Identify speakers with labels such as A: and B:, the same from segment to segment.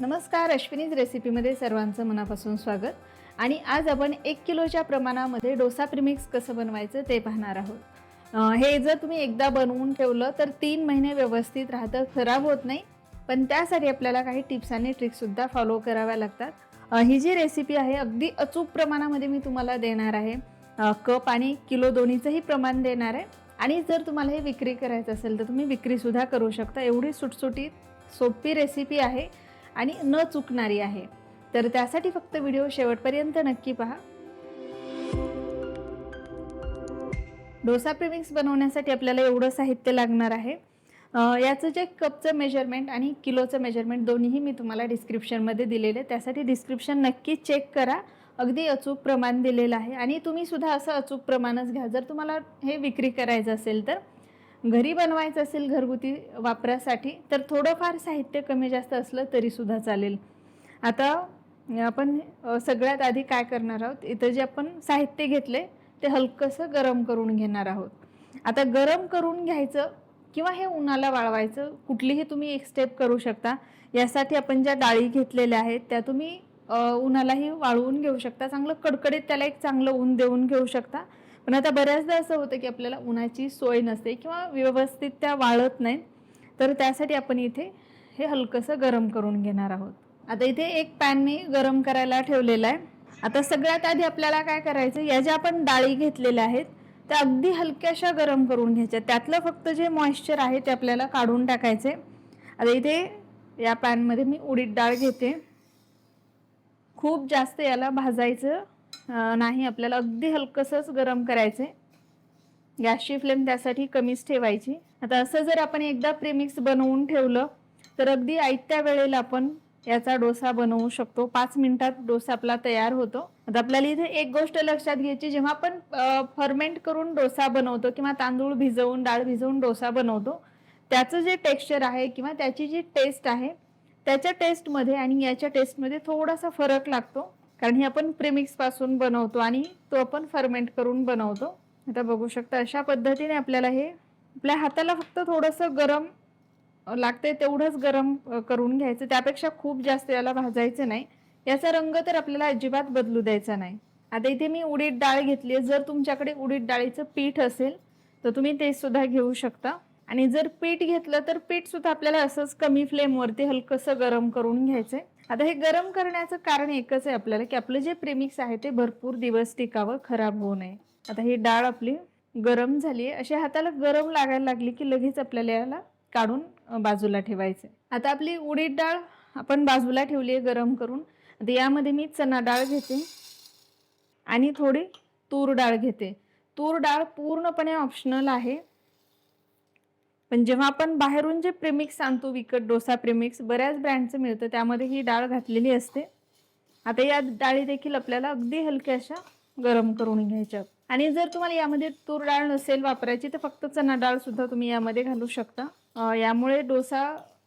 A: नमस्कार अश्विनीज रेसिपीमध्ये सर्वांचं मनापासून स्वागत. आणि आज आपण एक किलोच्या प्रमाणामध्ये डोसा प्रिमिक्स कसं बनवायचं ते पाहणार आहोत. हे जर तुम्ही एकदा बनवून ठेवलं तर तीन महिने व्यवस्थित राहतं खराब होत नाही. पण त्यासाठी आपल्याला काही टिप्स आणि ट्रिक्ससुद्धा फॉलो कराव्या लागतात. ही जी रेसिपी आहे अगदी अचूक प्रमाणामध्ये मी तुम्हाला देणार आहे. कप आणि किलो दोन्हीचंही प्रमाण देणार आहे. आणि जर तुम्हाला हे विक्री करायचं असेल तर तुम्ही विक्रीसुद्धा करू शकता. एवढी सुटसुटीत सोपी रेसिपी आहे. आणि न चुकणारी आहे. तर त्यासाठी फक्त व्हिडिओ शेवटपर्यंत नक्की पहा. डोसा प्रेमिक्स बनवण्यासाठी आपल्याला एवढं साहित्य लागणार आहे. याचं जे कपचं मेजरमेंट आणि किलोचं मेजरमेंट दोन्हीही मी तुम्हाला डिस्क्रिप्शनमध्ये दिलेले. आहे. त्यासाठी डिस्क्रिप्शन नक्की चेक करा. अगदी अचूक प्रमाण दिलेलं आहे. आणि तुम्ही सुद्धा असं अचूक प्रमाणच घ्या. जर तुम्हाला हे विक्री करायचं असेल तर घरी बनवायचं असेल घरगुती वापरासाठी तर थोडंफार साहित्य कमी जास्त असलं तरीसुद्धा चालेल. आता आपण सगळ्यात आधी काय करणार आहोत? इथं जे आपण साहित्य घेतले ते हलकंसं गरम करून घेणार आहोत. आता गरम करून घ्यायचं किंवा हे उन्हाला वाळवायचं कुठलीही तुम्ही एक स्टेप करू शकता. यासाठी आपण ज्या डाळी घेतलेल्या आहेत त्या तुम्ही उन्हालाही वाळवून घेऊ शकता. चांगलं कडकडीत त्याला एक चांगलं ऊन देऊन घेऊ शकता. पण आता बऱ्याचदा असं होतं की आपल्याला उन्हाची सोय नसते किंवा व्यवस्थित त्या वाळत नाहीत. तर त्यासाठी आपण इथे हे हलकंसं गरम करून घेणार आहोत. आता इथे एक पॅन मी गरम करायला ठेवलेला आहे. आता सगळ्यात आधी आपल्याला काय करायचं या ज्या आपण डाळी घेतलेल्या आहेत त्या अगदी हलक्याशा गरम करून घ्यायच्या. त्यातलं फक्त जे मॉइश्चर आहे ते आपल्याला काढून टाकायचे. आता इथे या पॅनमध्ये मी उडीद डाळ घेते. खूप जास्त याला भाजायचं नाही आपल्याला अगदी हलकंसंच गरम करायचे गॅसची फ्लेम त्यासाठी कमीच ठेवायची. आता असं जर आपण एकदा प्रेमिक्स बनवून ठेवलं तर अगदी आयत्या वेळेला आपण याचा डोसा बनवू शकतो. पाच मिनिटात डोसा आपला तयार होतो. आता आपल्याला इथे एक गोष्ट लक्षात घ्यायची जेव्हा आपण फर्मेंट करून डोसा बनवतो किंवा तांदूळ भिजवून डाळ भिजवून डोसा बनवतो त्याचं जे टेक्स्चर आहे किंवा त्याची जी टेस्ट आहे त्याच्या टेस्टमध्ये आणि याच्या टेस्टमध्ये थोडासा फरक लागतो. कारण हे आपण प्रेमिक्सपासून बनवतो आणि तो आपण फर्मेंट करून बनवतो. आता बघू शकता अशा पद्धतीने आपल्याला हे आपल्या हाताला फक्त थोडंसं गरम लागते लागतंय तेवढंच गरम करून घ्यायचं. त्यापेक्षा खूप जास्त याला भाजायचं नाही. याचा रंग तर आपल्याला अजिबात बदलू द्यायचा नाही. आता इथे मी उडीद डाळ घेतली आहे. जर तुमच्याकडे उडीद डाळीचं पीठ असेल तर तुम्ही ते सुद्धा घेऊ शकता. आणि जर पीठ घेतलं तर पीठ सुद्धा आपल्याला असंच कमी फ्लेमवरती हलकंसं गरम करून घ्यायचं आहे आता हे गरम करण्याचं कारण एकच आहे आपल्याला की आपलं जे प्रेमिक्स आहे ते भरपूर दिवस टिकावं खराब होऊ नये. आता ही डाळ आपली गरम झाली आहे अशी हाताला गरम लागायला लागली की लगेच आपल्याला याला काढून बाजूला ठेवायचे आता आपली उडीद डाळ आपण बाजूला ठेवली आहे गरम करून आता यामध्ये मी चना डाळ घेते आणि थोडी तूर डाळ घेते. तूर डाळ पूर्णपणे ऑप्शनल आहे. पण जेव्हा आपण बाहेरून जे प्रेमिक्स आणतो विकत डोसा प्रेमिक्स बऱ्याच ब्रँडचं मिळतं. त्यामध्ये ही डाळ घातलेली असते. आता या डाळी देखील आपल्याला अगदी हलक्याशा गरम करून घ्यायच्या. आणि जर तुम्हाला यामध्ये तूर डाळ नसेल वापरायची तर फक्त चना डाळ सुद्धा तुम्ही यामध्ये घालू शकता. यामुळे डोसा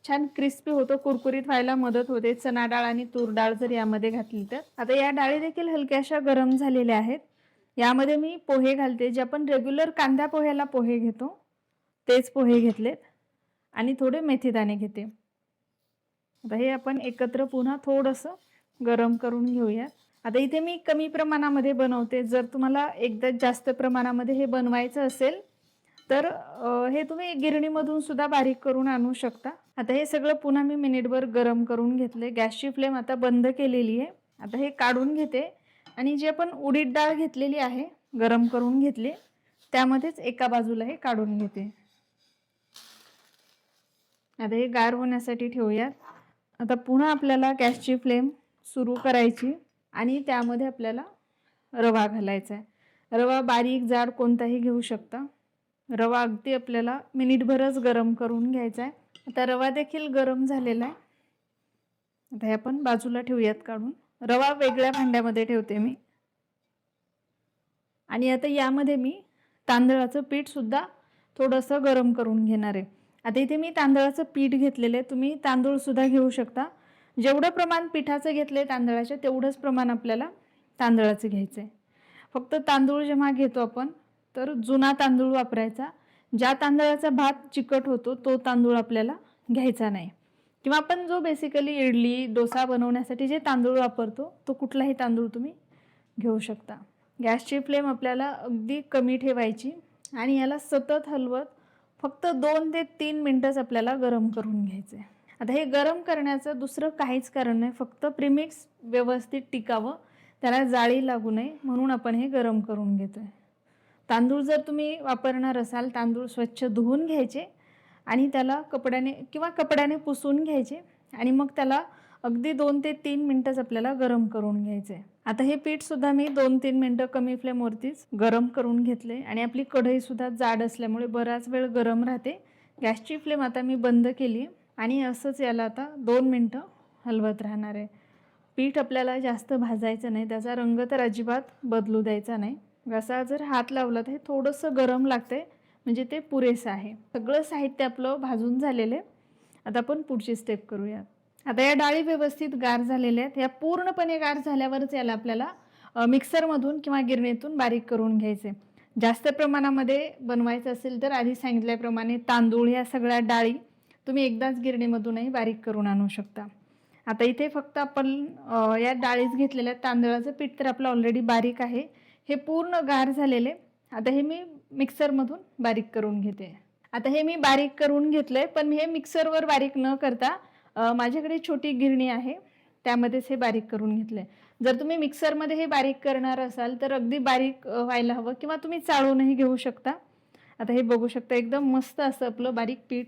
A: छान क्रिस्पी होतो कुरकुरीत व्हायला मदत होते. चना डाळ आणि तूर डाळ जर यामध्ये घातली तर. आता या डाळी देखील हलक्याशा गरम झालेल्या आहेत. यामध्ये मी पोहे घालते. जे आपण रेग्युलर कांदा पोह्याला पोहे घेतो तेच पोहे घेतलेत. आणि थोडे मेथीदाणे घेते. आता हे आपण एकत्र पुन्हा थोडंसं गरम करून घेऊयात आता इथे मी कमी प्रमाणामध्ये बनवते. जर तुम्हाला एकदा जास्त प्रमाणामध्ये हे बनवायचं असेल तर हे तुम्ही गिरणीमधून सुद्धा बारीक करून आणू शकता. आता हे सगळं पुन्हा मी मिनिटभर गरम करून घेतले गॅसची फ्लेम आता बंद केलेली आहे. आता हे काढून घेते. आणि जी आपण उडीद डाळ घेतलेली आहे गरम करून घेतली त्यामध्येच एका बाजूला हे काढून घेते. आता हे गार होण्यासाठी ठेवूयात. आता पुन्हा आपल्याला गॅसची फ्लेम सुरू करायची आणि त्यामध्ये आपल्याला रवा घालायचा आहे. रवा बारीक जाड कोणताही घेऊ शकता. रवा अगदी आपल्याला मिनिटभरच गरम करून घ्यायचा आहे. आता रवा देखील गरम झालेला आहे. आता हे आपण बाजूला ठेवूयात काढून. रवा वेगळ्या भांड्यामध्ये ठेवते मी. आणि आता यामध्ये मी तांदळाचं पीठसुद्धा थोडंसं गरम करून घेणार आहे. आता इथे मी तांदळाचं पीठ घेतलेलं आहे. तुम्ही तांदूळसुद्धा घेऊ शकता. जेवढं प्रमाण पिठाचं घेतलं आहे तांदळाचे तेवढंच प्रमाण आपल्याला तांदळाचं घ्यायचं आहे फक्त तांदूळ जेव्हा घेतो आपण तर जुना तांदूळ वापरायचा. ज्या तांदळाचा भात चिकट होतो तो तांदूळ आपल्याला घ्यायचा नाही. किंवा आपण जो बेसिकली इडली डोसा बनवण्यासाठी जे तांदूळ वापरतो तो कुठलाही तांदूळ तुम्ही घेऊ शकता. गॅसची फ्लेम आपल्याला अगदी कमी ठेवायची आणि याला सतत हलवत फक्त दोन ते तीन मिनटंच आपल्याला गरम करून घ्यायचे आता हे गरम करण्याचं दुसरं काहीच कारण नाही फक्त प्रिमिक्स व्यवस्थित टिकावं त्याला जाळी लागू नये म्हणून आपण हे गरम करून घेतो आहे तांदूळ जर तुम्ही वापरणार असाल तांदूळ स्वच्छ धुवून घ्यायचे आणि त्याला कपड्याने किंवा कपड्याने पुसून घ्यायचे आणि मग त्याला अगदी दोन ते तीन मिनटंच आपल्याला गरम करून घ्यायचं. आहे आता हे पीठसुद्धा मी दोन तीन मिनटं कमी फ्लेमवरतीच गरम करून घेतले आणि आपली कढईसुद्धा जाड असल्यामुळे बराच वेळ गरम राहते. गॅसची फ्लेम आता मी बंद केली आणि असंच याला आता दोन मिनटं हलवत राहणार आहे. पीठ आपल्याला जास्त भाजायचं नाही त्याचा रंग तर अजिबात बदलू द्यायचा नाही. असा जर हात लावला तर हे थोडंसं गरम लागतंय म्हणजे ते पुरेसं आहे. सगळं साहित्य आपलं भाजून झालेलं आहे. आता आपण पुढची स्टेप करूयात. आता या डाळी व्यवस्थित गार झालेल्या आहेत. या पूर्णपणे गार झाल्यावरच याला आपल्याला मिक्सरमधून किंवा गिरणीतून बारीक करून घ्यायचे. जास्त प्रमाणामध्ये बनवायचं असेल तर आधी सांगितल्याप्रमाणे तांदूळ ह्या सगळ्या डाळी तुम्ही एकदाच गिरणीमधूनही बारीक करून आणू शकता. आता इथे फक्त आपण या डाळीच घेतलेल्या तांदळाचं पीठ तर आपलं ऑलरेडी बारीक आहे. हे पूर्ण गार झालेले. आता हे मी मिक्सरमधून बारीक करून घेते. आता हे मी बारीक करून घेतलं आहे पण हे मिक्सरवर बारीक न करता माझ्याकडे छोटी गिरणी आहे. त्यामध्येच हे बारीक करून घेतलं आहे जर तुम्ही मिक्सरमध्ये हे बारीक करणार असाल तर अगदी बारीक व्हायला हवं किंवा तुम्ही चाळूनही घेऊ शकता. आता हे बघू शकता एकदम मस्त असं आपलं बारीक पीठ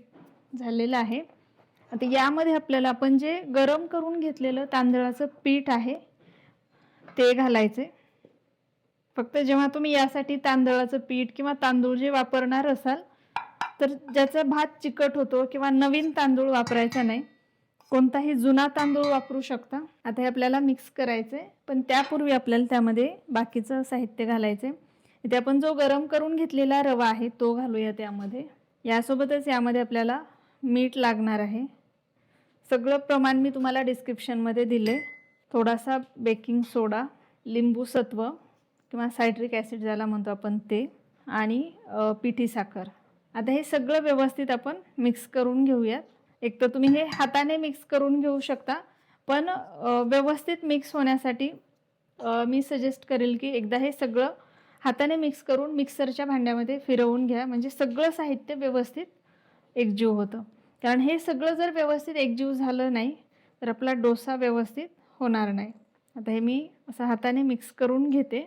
A: झालेलं आहे. आता यामध्ये आपल्याला आपण जे गरम करून घेतलेलं तांदळाचं पीठ आहे ते घालायचे फक्त जेव्हा तुम्ही यासाठी तांदळाचं पीठ किंवा तांदूळ जे वापरणार असाल तर ज्याचा भात चिकट होतो किंवा नवीन तांदूळ वापरायचा नाही कोणताही जुना तांदूळ वापरू शकता. आता हे आपल्याला मिक्स करायचे पण त्यापूर्वी आपल्याला त्यामध्ये बाकीचं साहित्य घालायचे इथे आपण जो गरम करून घेतलेला रवा आहे तो घालूया त्यामध्ये. यासोबतच यामध्ये आपल्याला मीठ लागणार आहे. सगळं प्रमाण मी तुम्हाला डिस्क्रिप्शनमध्ये दिले थोडासा बेकिंग सोडा लिंबू सत्व किंवा सायट्रिक ॲसिड ज्याला म्हणतो आपण ते आणि पिठी साखर. आता हे सगळं व्यवस्थित आपण मिक्स करून घेऊयात. एक तर तुम्ही हे हाताने मिक्स करून घेऊ शकता. पण व्यवस्थित मिक्स होण्यासाठी मी सजेस्ट करेल की एकदा हे सगळं हाताने मिक्स करून मिक्सरच्या भांड्यामध्ये फिरवून घ्या. म्हणजे सगळं साहित्य व्यवस्थित एकजीव होतं. कारण हे सगळं जर व्यवस्थित एकजीव झालं नाही तर आपला डोसा व्यवस्थित होणार नाही. आता हे मी असं हाताने मिक्स करून घेते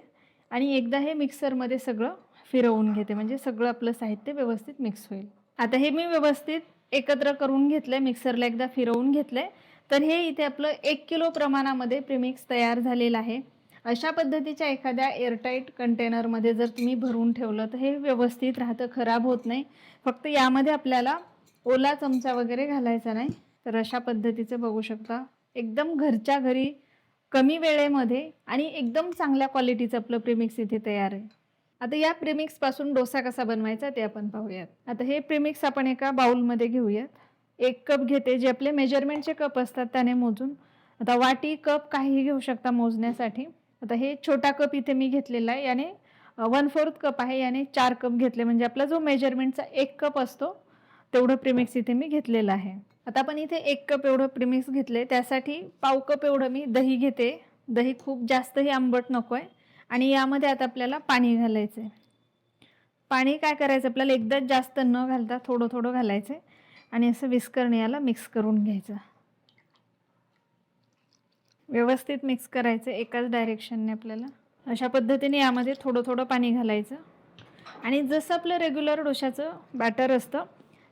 A: आणि एकदा हे मिक्सरमध्ये सगळं फिरवून घेते. म्हणजे सगळं आपलं साहित्य व्यवस्थित मिक्स होईल. आता हे मी व्यवस्थित एकत्र करून घेतलंय मिक्सरला एकदा फिरवून घेतलंय. तर हे इथे आपलं एक किलो प्रमाणामध्ये प्रिमिक्स तयार झालेलं आहे. अशा पद्धतीच्या एखाद्या एअरटाईट कंटेनरमध्ये जर तुम्ही भरून ठेवलं तर हे व्यवस्थित राहतं खराब होत नाही. फक्त यामध्ये आपल्याला ओला चमचा वगैरे घालायचा नाही. तर अशा पद्धतीचं बघू शकता. एकदम घरच्या घरी कमी वेळेमध्ये आणि एकदम चांगल्या क्वालिटीचं आपलं प्रीमिक्स इथे तयार आहे. आता या प्रीमिक्सपासून डोसा कसा बनवायचा ते आपण पाहूयात. आता हे प्रिमिक्स आपण एका बाउलमध्ये घेऊयात. एक कप घेते जे आपले मेजरमेंटचे कप असतात त्याने मोजून. आता वाटी कप काहीही घेऊ शकता मोजण्यासाठी. आता हे छोटा कप इथे मी घेतलेला आहे. याने वन फोर्थ कप आहे. याने चार कप घेतले. म्हणजे आपला जो मेजरमेंटचा एक कप असतो तेवढं प्रिमिक्स इथे मी घेतलेलं आहे. आता आपण इथे एक कप एवढं प्रिमिक्स घेतले त्यासाठी पाव कप एवढं मी दही घेते. दही खूप जास्तही आंबट नको आहे आणि यामध्ये आता आपल्याला पाणी घालायचं आहे पाणी काय करायचं? आपल्याला एकदाच जास्त न घालता थोडं थोडं घालायचं आणि असं विस्करणे याला मिक्स करून घ्यायचं. व्यवस्थित मिक्स करायचं एकाच डायरेक्शनने आपल्याला. अशा पद्धतीने यामध्ये थोडं थोडं पाणी घालायचं. आणि जसं आपलं रेग्युलर डोशाचं बॅटर असतं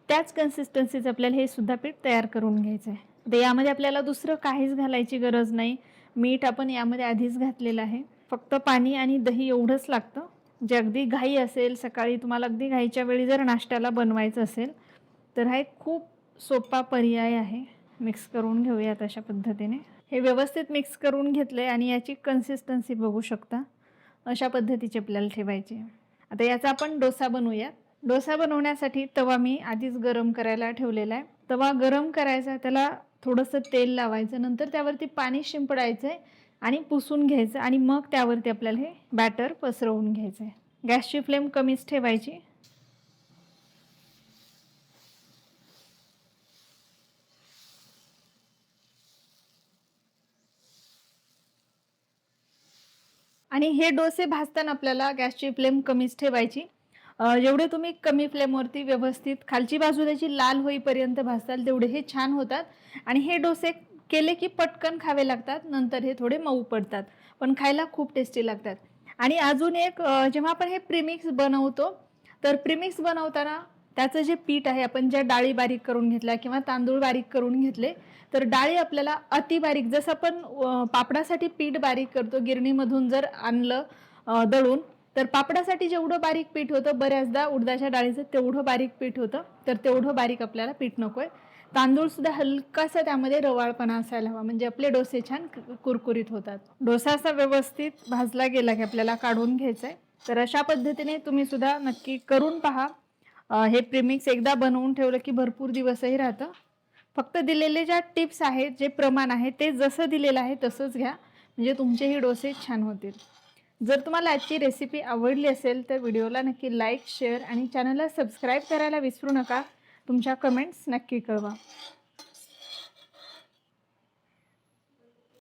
A: त्याच कन्सिस्टन्सीचं आपल्याला हे सुद्धा पीठ तयार करून घ्यायचं आहे तर यामध्ये आपल्याला दुसरं काहीच घालायची गरज नाही. मीठ आपण यामध्ये आधीच घातलेलं आहे. फक्त पाणी आणि दही एवढंच लागतं. जे अगदी घाई असेल सकाळी तुम्हाला अगदी घाईच्या वेळी जर नाश्त्याला बनवायचं असेल तर हा एक खूप सोपा पर्याय आहे. मिक्स करून घेऊयात अशा पद्धतीने. हे व्यवस्थित मिक्स करून घेतलं आहे आणि याची कन्सिस्टन्सी बघू शकता. अशा पद्धतीची आपल्याला ठेवायची. आता याचा आपण डोसा बनवूयात. डोसा बनवण्यासाठी तवा मी आधीच गरम करायला ठेवलेला आहे. तवा गरम करायचा त्याला थोडंसं तेल लावायचं नंतर त्यावरती पाणी शिंपडायचं आहे आणि पुसून घ्यायचं आणि मग त्यावरती आपल्याला हे बॅटर पसरवून घ्यायचं आहे गॅसची फ्लेम कमीच ठेवायची. आणि हे डोसे भाजताना आपल्याला गॅसची फ्लेम कमीच ठेवायची. जेवढे तुम्ही कमी फ्लेमवरती व्यवस्थित खालची बाजू त्याची लाल होईपर्यंत भाजताल तेवढे हे छान होतात. आणि हे डोसे केले की पटकन खावे लागतात नंतर हे थोडे मऊ पडतात. पण खायला खूप टेस्टी लागतात. आणि अजून एक जेव्हा आपण हे प्रिमिक्स बनवतो तर प्रिमिक्स बनवताना त्याचं जे पीठ आहे आपण ज्या डाळी बारीक करून घेतल्या किंवा तांदूळ बारीक करून घेतले तर डाळी आपल्याला अति बारीक जसं आपण पापडासाठी पीठ बारीक करतो गिरणीमधून जर आणलं दळून तर पापडासाठी जेवढं बारीक पीठ होतं बऱ्याचदा उडदाच्या डाळीचं तेवढं बारीक पीठ होतं तर तेवढं बारीक आपल्याला पीठ नको आहे तांदूळसुद्धा हलकासा त्यामध्ये रवाळपणा असायला हवा. म्हणजे आपले डोसे छान कु- कुरकुरीत होतात. डोसा असा व्यवस्थित भाजला गेला की आपल्याला काढून घ्यायचा आहे तर अशा पद्धतीने तुम्ही सुद्धा नक्की करून पहा. हे प्रिमिक्स एकदा बनवून ठेवलं की भरपूर दिवसही राहतं. फक्त दिलेले ज्या टिप्स आहेत जे प्रमाण आहे ते जसं दिलेलं आहे तसंच घ्या. म्हणजे तुमचेही डोसे छान होतील. जर तुम्हाला आजची रेसिपी आवडली असेल तर व्हिडिओला नक्की लाईक शेअर आणि चॅनलला सबस्क्राईब करायला विसरू नका. तुमच्या कमेंट्स नक्की कळवा.